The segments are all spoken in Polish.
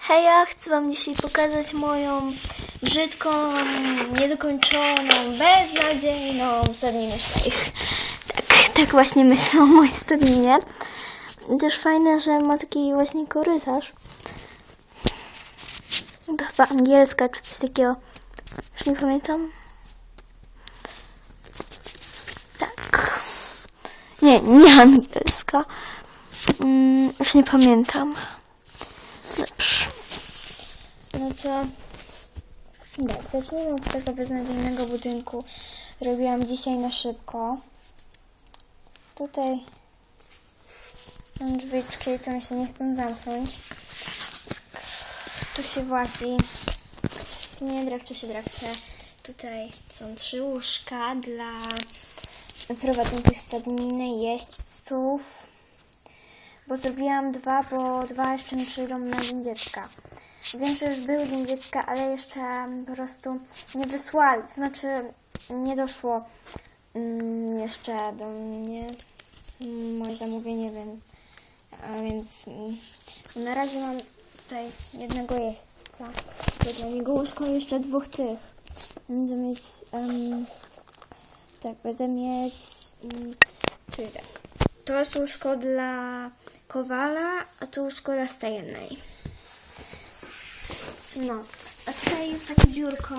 Heja, chcę Wam dzisiaj pokazać moją brzydką, niedokończoną, beznadziejną stadninę szlejch. Tak, tak właśnie myślę o mojej stadninie. Też fajne, że ma taki właśnie korytarz. To chyba angielska, czy coś takiego. Już nie pamiętam. Tak. Nie, nie angielska. Mm, już nie pamiętam. To... Tak, zacznijmy od tego beznadziejnego budynku. Robiłam dzisiaj na szybko. Tutaj mam drzwiczki, co mi się nie chcą zamknąć. Tu się włazi. Nie drapcze się drapcze. Tutaj są trzy łóżka dla prowadzących stadninę jeźdźców. Bo zrobiłam dwa, bo dwa jeszcze mi przyjdą na Dzień Dziecka. Wiem, że już był Dzień Dziecka, ale jeszcze po prostu nie wysłali. To znaczy nie doszło mm, jeszcze do mnie mm, moje zamówienie, więc, a więc mm, na razie mam tutaj jednego jeźdźca. Dla niego łóżko i jeszcze dwóch tych. Będę mieć em, tak, będę mieć mm, czyli tak. To jest łóżko dla Kowala, a to łóżko dla Stajennej. No, a tutaj jest takie biurko,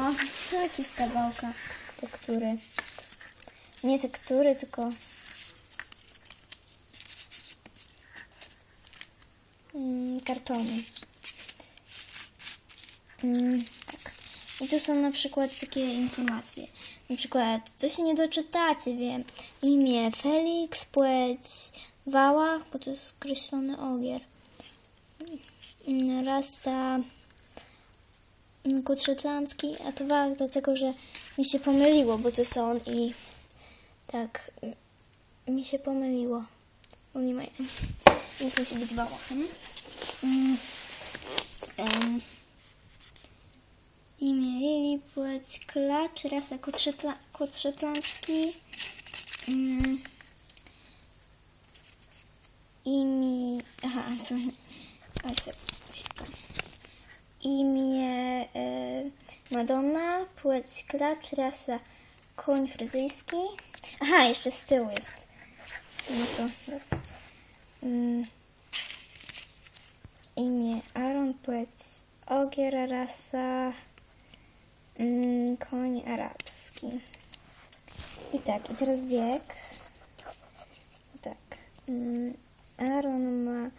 takie z kawałka tektury. Nie tektury, tylko mm, kartony. Mm, tak. I tu są na przykład takie informacje. Na przykład, co się nie doczytacie, wiem. Imię Felix, płeć Wałach, bo to jest skreślony ogier. Mm, Rasa kot szetlandzki, a to Wałach dlatego, że mi się pomyliło, bo to są i tak mm, mi się pomyliło. Bo nie ma, więc musi być Wałachem. Mm, em, Imię Lili, płeć klacz, rasa kot, szetla, kot szetlandzki. Mm. Imię... Aha, co... Imię Madonna, płeć klacz, rasa koń fryzyjski. Aha, jeszcze z tyłu jest. No to... dobrze. Mm. Imię Aaron, płeć ogier, rasa... Mm, koń arabski. I tak, i teraz wiek. Tak. Mm, Aaron ma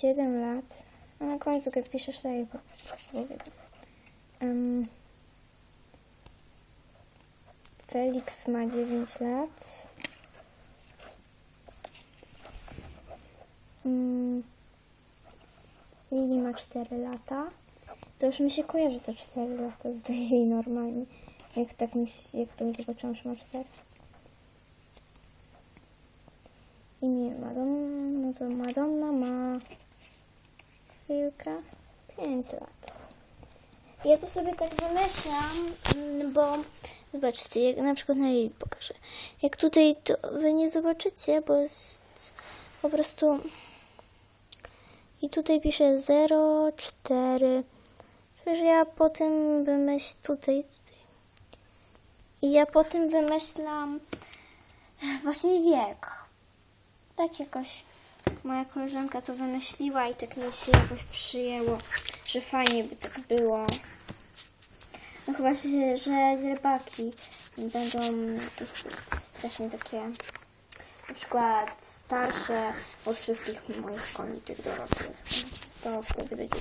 7 lat. A na końcu, jak piszesz lejko. Um, Felix ma 9 lat. Mm, Lili ma 4 lata. To już mi się kojarzy to 4 lata z jej normalnie. Jak tak mi się, jak to zobaczyłam, że ma 4. Imię Madonna, no to Madonna ma chwilkę 5 lat. Ja to sobie tak wymyślam, mm, bo zobaczcie, jak na przykład na Lili pokażę. Jak tutaj to wy nie zobaczycie, bo jest po prostu i tutaj piszę 04 Przecież ja po tym wymyśl tutaj, tutaj. I ja po tym wymyślam właśnie wiek. Tak jakoś moja koleżanka to wymyśliła i tak mi się jakoś przyjęło, że fajnie by tak było. No chyba, że, że z rybaki będą jakieś strasznie takie na przykład starsze od wszystkich moich koni, tych dorosłych. Więc to wtedy będzie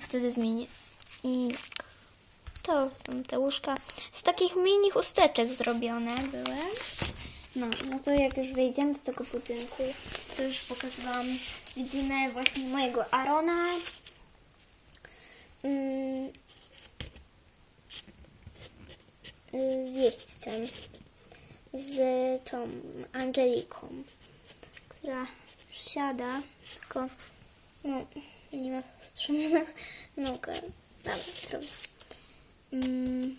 wtedy zmienię. I to są te łóżka z takich mini chusteczek zrobione były. No, no to jak już wyjdziemy z tego budynku, to już pokazywałam. Widzimy właśnie mojego Arona. Mm, z jeźdźcem. Z tą Angeliką, która siada, tylko no, nie ma wstrzymionych nóg. ale Dobra, trudno. Mm.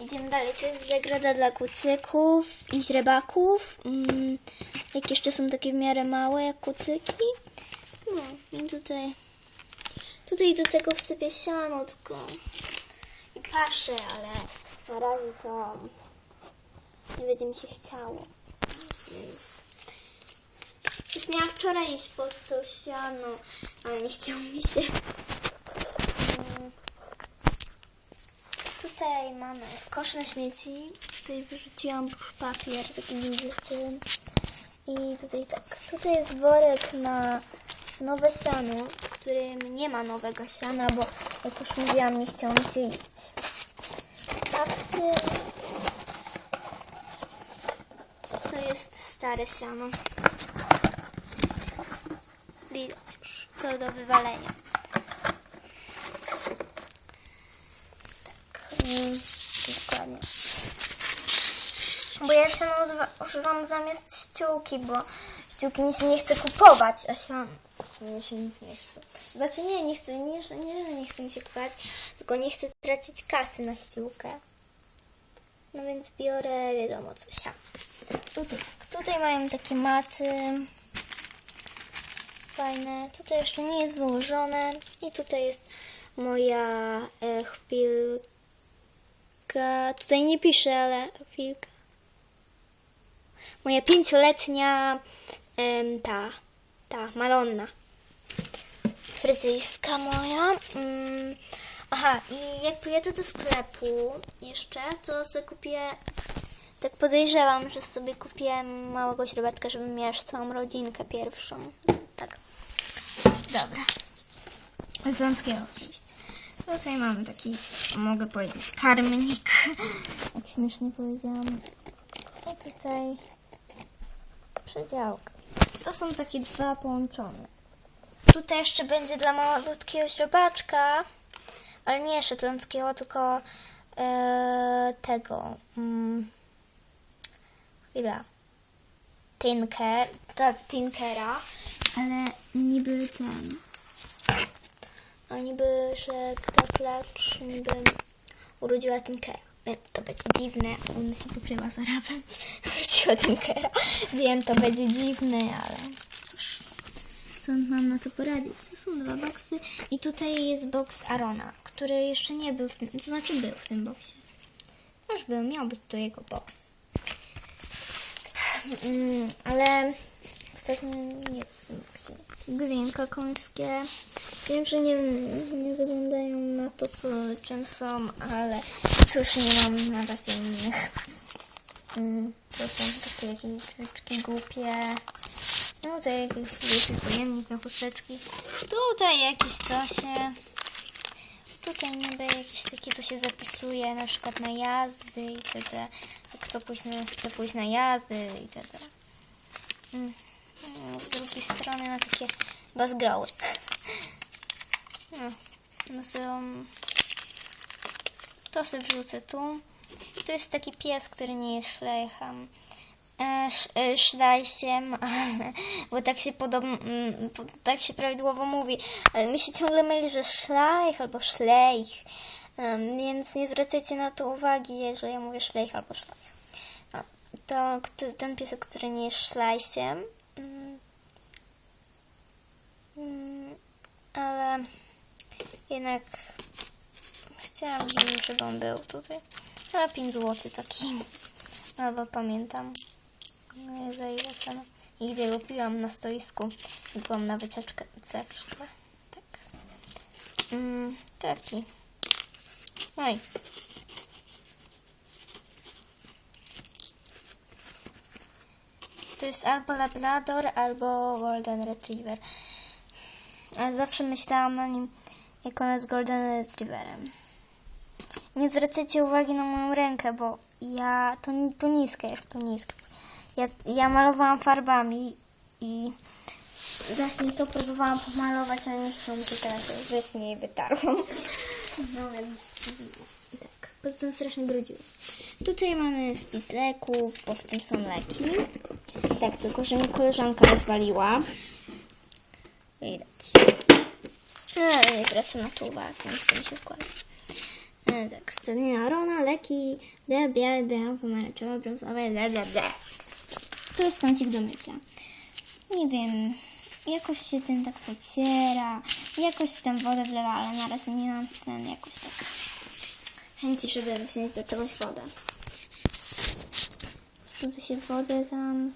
Idziemy dalej. To jest zagroda dla kucyków i źrebaków. Mm, jak jeszcze są takie w miarę małe, jak kucyki. No i tutaj... Tutaj do tego wsypię siano tylko i kaszę, ale na razie to nie będzie mi się chciało. Więc już miałam wczoraj iść pod to siano, ale nie chciało mi się. Tutaj mamy kosz na śmieci. Tutaj wyrzuciłam papier, taki duży. I tutaj tak. Tutaj jest worek na nowe siano, którym nie ma nowego siana, bo jak już mówiłam, nie chciało mi się iść. A to jest stare siano. Widać już, to do wywalenia. Mm, dokładnie. Bo ja używa- używam zamiast ściółki, bo ściółki mi się nie chce kupować, a siano mi się nic nie chce. Znaczy nie, nie chcę, nie, że- nie, nie chce mi się kupować, tylko nie chcę tracić kasy na ściółkę. No więc biorę, wiadomo co, siano. Tutaj, tutaj mają takie maty. Fajne. Tutaj jeszcze nie jest wyłożone. I tutaj jest moja e, chwilka. Tutaj nie piszę, ale chwilka. Moja pięcioletnia em, ta, ta, Madonna. Fryzyjska moja. Mm, aha, i jak pojadę do sklepu jeszcze, to sobie kupię tak podejrzewam, że sobie kupiłem małego śrubaczka, żeby mieć całą rodzinkę pierwszą. Tak. Dobra. Elżanskiego oczywiście. Tutaj mamy taki, mogę powiedzieć, karmnik. Jak śmiesznie powiedziałam. I tutaj To są takie dwa połączone. Tutaj jeszcze będzie dla malutkiego śrubaczka, ale nie szetlandzkiego, tylko e, tego. Mm, chwila. Tinker, ta Tinkera, ale niby ten. No niby, że ta klacz niby urodziła Tinkera. To będzie dziwne, on się pokrywa z Arabem. Urodziła Tinkera. Wiem, to będzie dziwne, ale cóż. Co mam na to poradzić? To są dwa boksy i tutaj jest boks Arona, który jeszcze nie był w tym, to znaczy był w tym boksie. Już był, miał być to jego boks. Mm, ale ostatnio nie wiem, Gwinka końskie. Wiem, że nie, nie wyglądają na to, co, czym są, ale cóż, nie mam na razie innych. Mm, to są takie jakieś rzeczki głupie. No tutaj jakiś wielki pojemnik na chusteczki. Tutaj jakieś cosie. Tutaj niby jakieś takie tu się zapisuje na przykład na jazdy itd. Kto na, chce pójść na jazdy itd. Mm. Mm, Z drugiej strony na takie bazgroły. No, no to, to sobie wrzucę tu. Tu jest taki pies, który nie jest szlejchem. E, e, szlajsiem, bo tak się podobno, mm, po- tak się prawidłowo mówi, ale mi się ciągle myli, że szlajch albo szlejch, więc nie zwracajcie na to uwagi, że ja mówię szlejch albo szlajch. To ten piesek, który nie jest szlajsiem, mm, mm, ale jednak chciałam, żeby on był tutaj. Ale 5 zł taki. Albo pamiętam. Nie za ile cena. I gdzie go piłam na stoisku. I byłam na wycieczkę. wycieczkę. Tak. Mm, taki. Oj. To jest albo Labrador, albo Golden Retriever. Ale zawsze myślałam na nim, jak on jest Golden Retrieverem. Nie zwracajcie uwagi na moją rękę, bo ja to, to niska jest, to niska. Ja, ja malowałam farbami i właśnie to próbowałam pomalować, ale nie chciałam teraz, więc nie wytarłam. No więc tak, poza tym strasznie brudziło. Tutaj mamy spis leków, bo w tym są leki. Tak, tylko że mi koleżanka rozwaliła. Widać. No, ale nie zwracam na to uwagi, nie chcę mi się składać. E, tak, stadnina Arona, leki, białe, białe, białe, pomarańczowe, brązowe, ble, ble, ble. To jest kącik do mycia. Nie wiem, jakoś się tym tak pociera, jakoś tam wodę wlewa, ale na razie nie mam ten jakoś tak chęci, żeby wziąć do czegoś wodę. Po prostu tu się wodę tam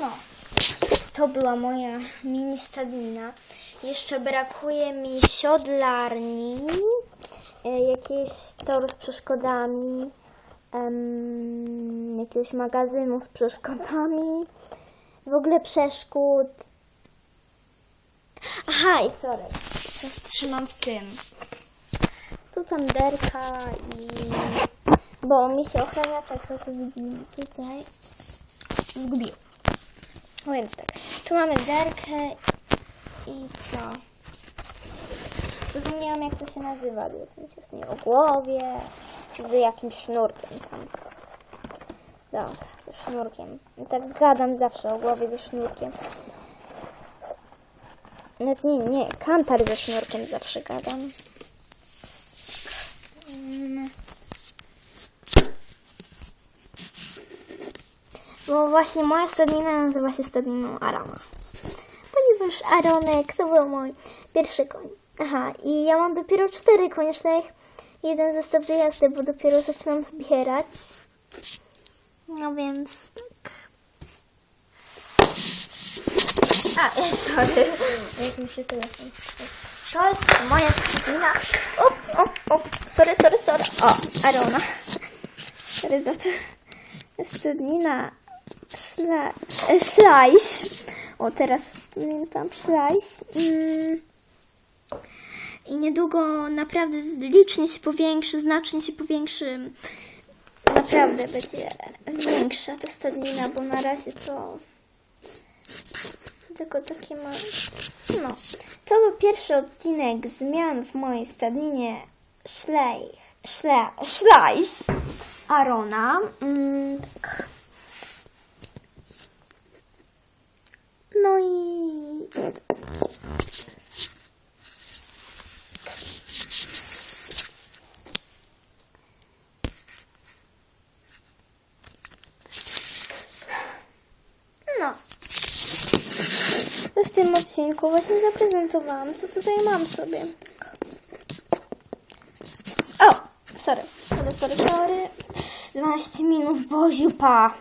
No. To była moja mini stadnina. Jeszcze brakuje mi siodlarni, e, jakieś toru z przeszkodami, em, jakiegoś magazynu z przeszkodami, w ogóle przeszkód. Aha, i sorry, coś trzymam w tym. Tu tam derka i... Bo mi się ochraniaczek, to co widzimy tutaj, zgubił. No więc tak, tu mamy derkę i co? Zapomniałam jak to się nazywa, dosyć jasnie, o głowie, z jakimś sznurkiem tam. Dobra, ze sznurkiem. I tak gadam zawsze o głowie ze sznurkiem. Nawet nie, nie, kantar ze sznurkiem zawsze gadam. Mm. Bo właśnie moja stadnina nazywa się stadniną Arama. Ponieważ Aronek to był mój pierwszy koń. Aha, i ja mam dopiero cztery koniecznych. Jeden zestaw do jazdy, bo dopiero zaczynam zbierać. No więc tak. A, sorry. Jak mi się telefon. To jest moja stadnina. O, o, o. Sorry, sorry, sorry. O, Arona. Sorry za to. Stadnina szla, e, szlajs. O, teraz pamiętam szlajs. Mm. I niedługo naprawdę licznie się powiększy, znacznie się powiększy. Naprawdę będzie większa ta stadnina, bo na razie to tylko takie ma. No, to był pierwszy odcinek zmian w mojej stadninie szlej, szle, szlajs Arona. Mm, No i no. W tym odcinku właśnie zaprezentowałam, co tutaj mam sobie. O, sorry, sorry, sorry, sorry. 12 minut, bo ziupa.